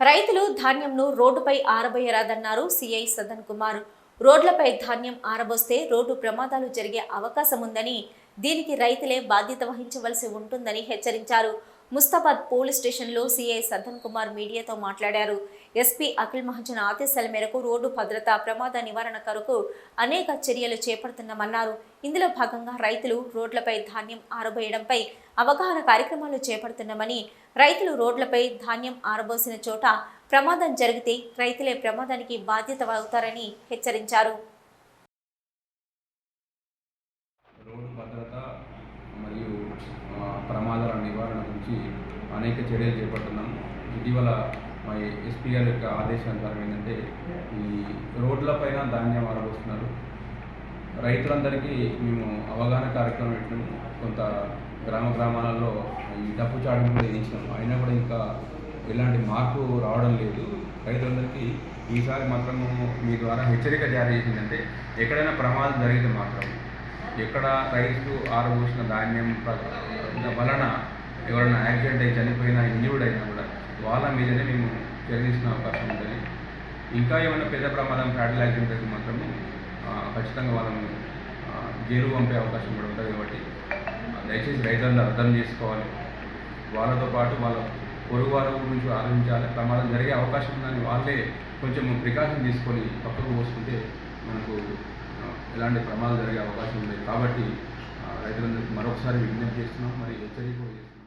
రైతులు ధాన్యంను రోడ్డుపై ఆరబోయరాదన్నారు సిఐ సదన్ కుమార్. రోడ్లపై ధాన్యం ఆరబోస్తే రోడ్డు ప్రమాదాలు జరిగే అవకాశం ఉందని దీనికి రైతులే బాధ్యత వహించవలసి ఉంటుందని హెచ్చరించారు. ముస్తాబాద్ పోలీస్ స్టేషన్లో సీఐ సద్దన్ కుమార్ మీడియాతో మాట్లాడారు. ఎస్పీ అఖిల్ మహాజన్ ఆదేశాల మేరకు రోడ్డు భద్రత ప్రమాద నివారణ కొరకు అనేక చర్యలు చేపడుతున్నామన్నారు. ఇందులో భాగంగా రైతులు రోడ్లపై ధాన్యం ఆరబోయడంపై అవగాహన కార్యక్రమాలు చేపడుతున్నామని రైతులు రోడ్లపై ధాన్యం ఆరబోసిన చోట ప్రమాదం జరిగితే రైతులే ప్రమాదానికి బాధ్యత అవుతారని హెచ్చరించారు. రోడ్డు భద్రత మరియు ప్రమాదాల నివారణ అనేక చర్యలు చేపడుతున్నాం. ఇటీవల మా ఎస్పీ గారి యొక్క ఆదేశానుసారం ఏంటంటే ఈ రోడ్లపైన ధాన్యం ఆరబోస్తున్నారు రైతులందరికీ మేము అవగాహన కార్యక్రమం పెట్టినాము కొంత గ్రామ గ్రామాలలో ఈ డప్పు చాటును కూడా అయినా కూడా ఇంకా ఎలాంటి మార్పు రావడం లేదు. రైతులందరికీ ఈసారి మాత్రము మీ ద్వారా హెచ్చరిక జారీ చేసిందంటే ఎక్కడైనా ప్రమాదం జరిగితే మాత్రం ఎక్కడ రైతు ఆరబోసిన ధాన్యం వలన ఎవరైనా యాక్సిడెంట్ అయి చనిపోయినా ఇంజూర్డ్ అయినా కూడా వాళ్ళ మీదనే మేము జరిగించిన అవకాశం ఉంటుంది. ఇంకా ఏమైనా పెద్ద ప్రమాదం ఫ్యాటల్ యాక్సిడెంట్ అయితే మాత్రము ఖచ్చితంగా వాళ్ళను జైలు పంపే అవకాశం కూడా ఉంటుంది కాబట్టి దయచేసి రైతులందరూ అర్థం చేసుకోవాలి. వాళ్ళతో పాటు వాళ్ళ పొరుగు వారి గురించి ఆలోచించాలి. ప్రమాదం జరిగే అవకాశం ఉందని వాళ్ళే కొంచెం ప్రికాషన్ తీసుకొని పక్కకు పోసుకుంటే మనకు ఎలాంటి ప్రమాదం జరిగే అవకాశం ఉంది కాబట్టి రైతులందరికీ మరొకసారి విజ్ఞప్తి చేస్తున్నాం. మరి హెచ్చరిక చేస్తున్నాం.